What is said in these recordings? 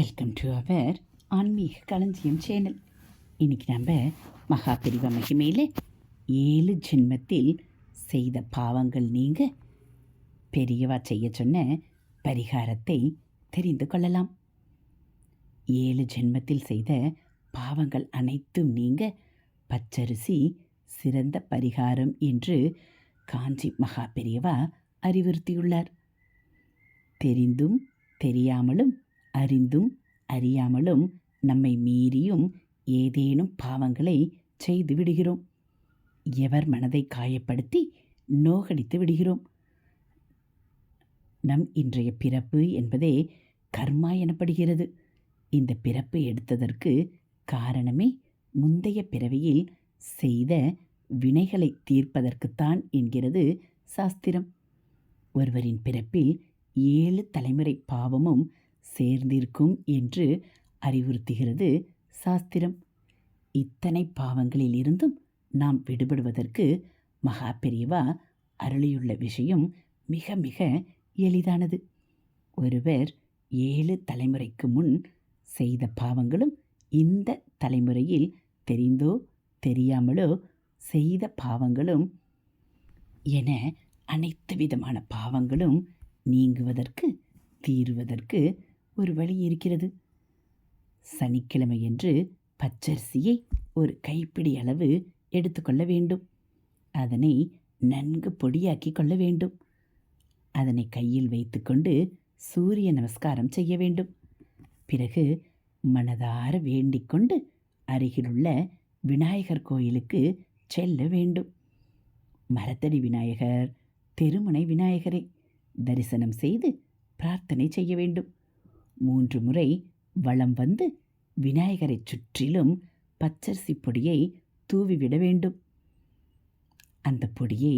Welcome to our ஆன்மீக களஞ்சியம் channel இன்னைக்கு நம்ம மகா பிரிவ மகிமையில் ஏழு ஜென்மத்தில் செய்த பாவங்கள் நீங்க பெரியவா செய்ய சொன்ன பரிகாரத்தை தெரிந்து கொள்ளலாம். ஏழு ஜென்மத்தில் செய்த பாவங்கள் அனைத்தும் நீங்க பச்சரிசி சிறந்த பரிகாரம் என்று காஞ்சி மகா பெரியவா அறிவுறுத்தியுள்ளார். தெரிந்தும் தெரியாமலும் அறிந்தும் அறியாமலும் நம்மை மீறியும் ஏதேனும் பாவங்களை செய்து விடுகிறோம். எவர் மனதை காயப்படுத்தி நோகடித்து விடுகிறோம். நம் இன்றைய பிறப்பு என்பதே கர்மா எனப்படுகிறது. இந்த பிறப்பு எடுத்ததற்கு காரணமே முந்தைய பிறவியில் செய்த வினைகளை தீர்ப்பதற்குத்தான் என்கிறது சாஸ்திரம். ஒருவரின் பிறப்பில் ஏழு தலைமுறை பாவமும் சேர்ந்திருக்கும் என்று அறிவுறுத்துகிறது சாஸ்திரம். இத்தனை பாவங்களில் இருந்தும் நாம் விடுபடுவதற்கு மகா பெரியவா அருளியுள்ள விஷயம் மிக மிக எளிதானது. ஒருவர் ஏழு தலைமுறைக்கு முன் செய்த பாவங்களும் இந்த தலைமுறையில் தெரிந்தோ தெரியாமலோ செய்த பாவங்களும் என அனைத்து விதமான பாவங்களும் நீங்குவதற்கு தீருவதற்கு ஒரு வழி இருக்கிறது. சனிக்கிழமையன்று பச்சரிசியை ஒரு கைப்பிடி அளவு எடுத்துக்கொள்ள வேண்டும். அதனை நன்கு பொடியாக்கி கொள்ள வேண்டும். அதனை கையில் வைத்துக்கொண்டு சூரிய நமஸ்காரம் செய்ய வேண்டும். பிறகு மனதார வேண்டிக்கொண்டு அருகிலுள்ள விநாயகர் கோயிலுக்கு செல்ல வேண்டும். மரத்தடி விநாயகர் தெருமுனை விநாயகரை தரிசனம் செய்து பிரார்த்தனை செய்ய வேண்டும். மூன்று முறை வளம் வந்து விநாயகரை சுற்றிலும் பச்சரிசி பொடியை தூவிவிட வேண்டும். அந்த பொடியை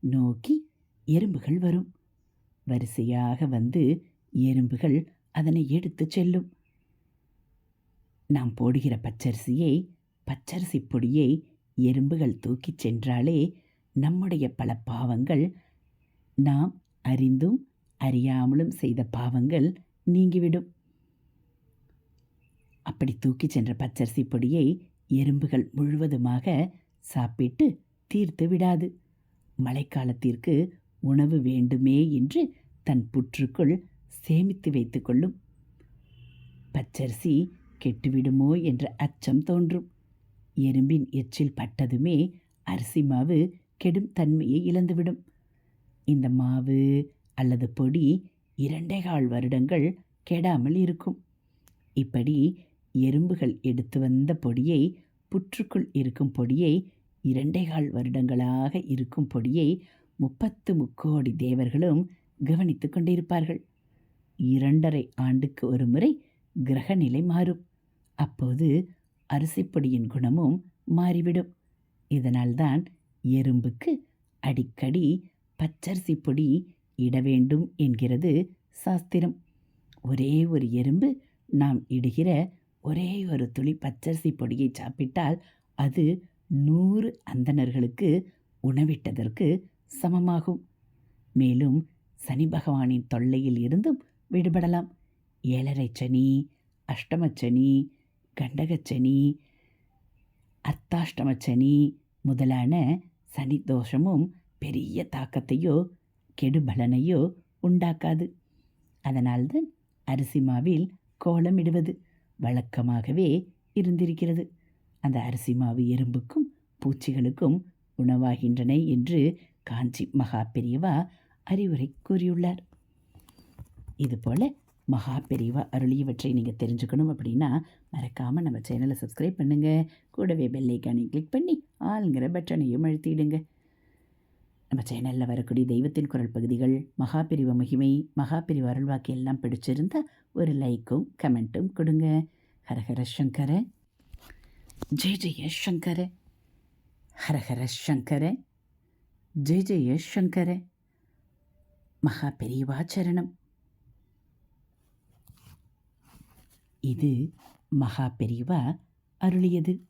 நோக்கி எறும்புகள் வரும். வரிசையாக வந்து எறும்புகள் அதனை எடுத்துச் செல்லும். நாம் போடுகிற பச்சரிசியை பச்சரிசி பொடியை எறும்புகள் தூக்கிச் சென்றாலே நம்முடைய பல பாவங்கள் நாம் அறிந்தும் அறியாமலும் செய்த பாவங்கள் நீங்கிவிடும். அப்படி தூக்கிச் சென்ற பச்சரிசி பொடியை எறும்புகள் முழுவதுமாக சாப்பிட்டு தீர்த்து விடாது. மழைக்காலத்திற்கு உணவு வேண்டுமே என்று தன் புற்றுக்குள் சேமித்து வைத்துக்கொள்ளும் பச்சரிசி கெட்டுவிடுமோ என்ற அச்சம் தோன்றும். எறும்பின் எச்சில் பட்டதுமே அரிசி மாவு கெடும் தன்மையை இழந்துவிடும். இந்த மாவு அல்லது பொடி இரண்டே கால் வருடங்கள் கெடாமல் இருக்கும். இப்படி எறும்புகள் எடுத்து வந்த பொடியை புற்றுக்குள் இருக்கும் பொடியை இரண்டே கால் வருடங்களாக இருக்கும் பொடியை முப்பத்து முக்கோடி தேவர்களும் கவனித்து கொண்டிருப்பார்கள். இரண்டரை ஆண்டுக்கு ஒரு முறை கிரகநிலை மாறும். அப்போது அரிசிப்பொடியின் குணமும் மாறிவிடும். இதனால்தான் எறும்புக்கு அடிக்கடி பச்சரிசி பொடி இட வேண்டும் என்கிறது சாஸ்திரம். ஒரே ஒரு எறும்பு நாம் இடுகிற ஒரே ஒரு துளி பச்சரிசி பொடியை சாப்பிட்டால் அது நூறு அந்தணர்களுக்கு உணவிட்டதற்கு சமமாகும். மேலும் சனி பகவானின் தொல்லையில் இருந்தும் விடுபடலாம். ஏழரை சனி அஷ்டமச்சனி கண்டகச்சனி அர்த்தாஷ்டமச்சனி முதலான சனி தோஷமும் பெரிய தாக்கத்தையோ கெடுபலனையோ உண்டாக்காது. அதனால்தான் அரிசி மாவில் கோலம் இடுவது வழக்கமாகவே இருந்திருக்கிறது. அந்த அரிசி மாவு எறும்புக்கும் பூச்சிகளுக்கும் உணவாகின்றன என்று காஞ்சி மகா பெரியவா அறிவுரை கூறியுள்ளார். இதுபோல் மகா பெரியவா அருளியவற்றை நீங்கள் தெரிஞ்சுக்கணும் அப்படின்னா மறக்காமல் நம்ம சேனலை சப்ஸ்கிரைப் பண்ணுங்கள் கூடவே பெல்லைக்கானையும் கிளிக் பண்ணி ஆளுங்கிற பட்டனையும் அழுத்திடுங்க. நம்ம சேனலில் வரக்கூடிய தெய்வத்தின் குரல் பகுதிகள் மகாபிரிவ மகிமை மகாபிரிவ அருள்வாக்கு எல்லாம் பிடிச்சிருந்தா ஒரு லைக்கும் கமெண்ட்டும் கொடுங்க. ஹரஹர சங்கர. ஜெய ஜெய சங்கர. ஹரஹர சங்கர. ஜெய ஜெய சங்கர. மகா பெரியவா சரணம். இது மகா பெரியவா அருளியது.